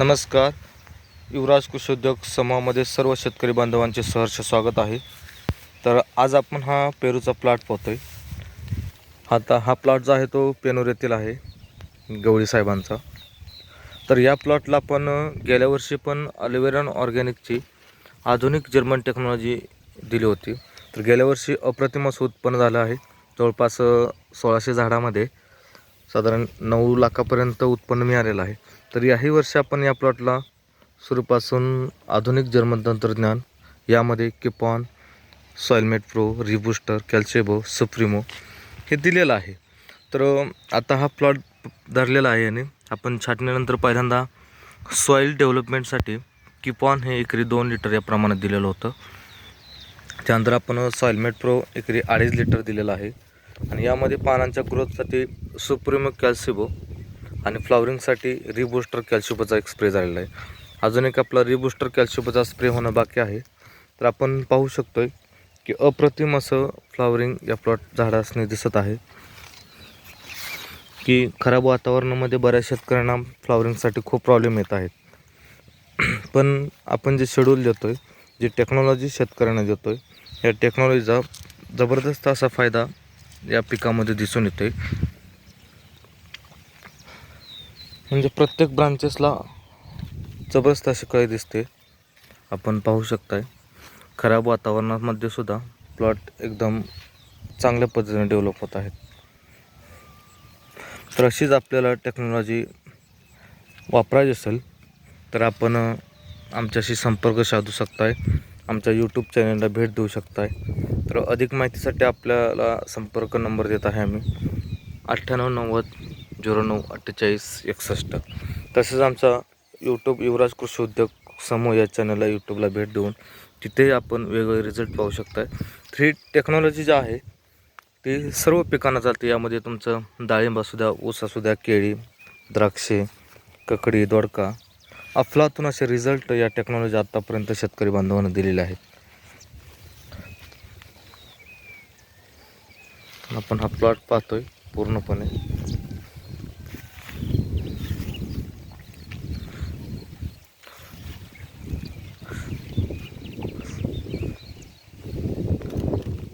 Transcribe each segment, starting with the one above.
नमस्कार. युवराज कृषी उद्योग समूहामध्ये सर्व शेतकरी बांधवांचे सहर्ष स्वागत आहे. तर आज आपण हा पेरूचा प्लॉट पाहतोय. आता हा प्लॉट जो आहे तो पेनूर येथील आहे गवळी साहेबांचा. तर या प्लॉटला आपण गेल्या वर्षी पण अलिवेरन ऑर्गॅनिकची आधुनिक जर्मन टेक्नॉलॉजी दिली होती. तर गेल्या वर्षी अप्रतिम असं उत्पन्न झालं आहे. जवळपास सोळाशे झाडामध्ये साधारण नऊ लाखापर्यंत उत्पन्न मिळालेलं आहे. तर याही वर्षी आपण या प्लॉटला सुरूपासून आधुनिक जर्मन तंत्रज्ञान यामध्ये किपॉन सॉइलमेट प्रो रिबुस्टर कॅल्चेबो सुप्रिमो हे दिलेलं आहे. तर आता हा प्लॉट धरलेला आहे आणि आपण छाटणीनंतर पहिल्यांदा सॉईल डेव्हलपमेंटसाठी किपॉन हे एकरी दोन लिटर या प्रमाणात दिलेलं होतं. त्यानंतर आपण सॉइलमेट प्रो एकरी अडीच लिटर दिलेलं आहे. आणि यामध्ये पानांच्या ग्रोथसाठी सुप्रीम कॅल्सिबो आणि फ्लॉवरिंगसाठी रिबुस्टर कॅल्शिबोचा एक स्प्रे झालेला आहे. अजून एक आपला रिबुस्टर कॅल्शिबोचा स्प्रे होणं बाकी आहे. तर आपण पाहू शकतो आहे की अप्रतिम असं फ्लॉवरिंग या प्लॉट झाडासने दिसत आहे. की खराब वातावरणामध्ये बऱ्याच शेतकऱ्यांना फ्लॉवरिंगसाठी खूप प्रॉब्लेम येत आहेत. पण आपण जे शेड्यूल देतो आहे जी टेक्नॉलॉजी शेतकऱ्यांना देतो आहे या टेक्नॉलॉजीचा जबरदस्त असा फायदा या पिकामध्ये दिसून येते म्हणजे प्रत्येक ब्रांचेसला जबरदस्त अशी कळी दिसते. आपण पाहू शकताय. खराब वातावरणामध्ये सुद्धा प्लॉट एकदम चांगल्या पद्धतीने डेव्हलप होत आहेत. तर अशीच आपल्याला टेक्नॉलॉजी वापरायची असेल तर आपण आमच्याशी संपर्क साधू शकताय. आमच्या यूट्यूब चॅनलला भेट देऊ शकताय. तर अधिक माहितीसाठी आपल्याला संपर्क नंबर देत आहे आम्ही. अठ्ठ्याण्णव नव्वद झिरो नऊ अठ्ठेचाळीस एकसष्ट. तसेच आमचा यूट्यूब युवराज कृषी उद्योग समूह या चॅनलला यूट्यूबला भेट देऊन तिथे आपण वेगवेगळे रिझल्ट पाहू शकताय. थ्री टेक्नॉलॉजी जी आहे ती सर्व पिकांना चालते. यामध्ये तुमचं डाळिंब असू द्या ऊस असू द्या केळी द्राक्षे ककडी दोडका. अफलातून असे रिझल्ट या टेक्नॉलॉजी आत्तापर्यंत शेतकरी बांधवांना दिलेले आहेत. आपण हा प्लॉट पाहतोय पूर्णपणे.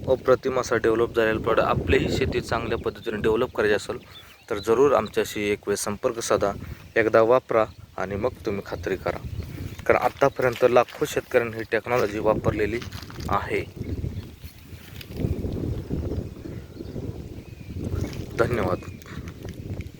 अप्रतिम असा डेव्हलप झालेला प्लॉट आपलीही शेती चांगल्या पद्धतीने डेव्हलप करायची असेल तर जरूर आमच्याशी एक वेळ संपर्क साधा एकदा वापरा आणि मग तुम्ही खात्री करा. कारण आत्तापर्यंत लाखो शेतकऱ्यांनी ही टेक्नॉलॉजी वापरलेली आहे. धन्यवाद.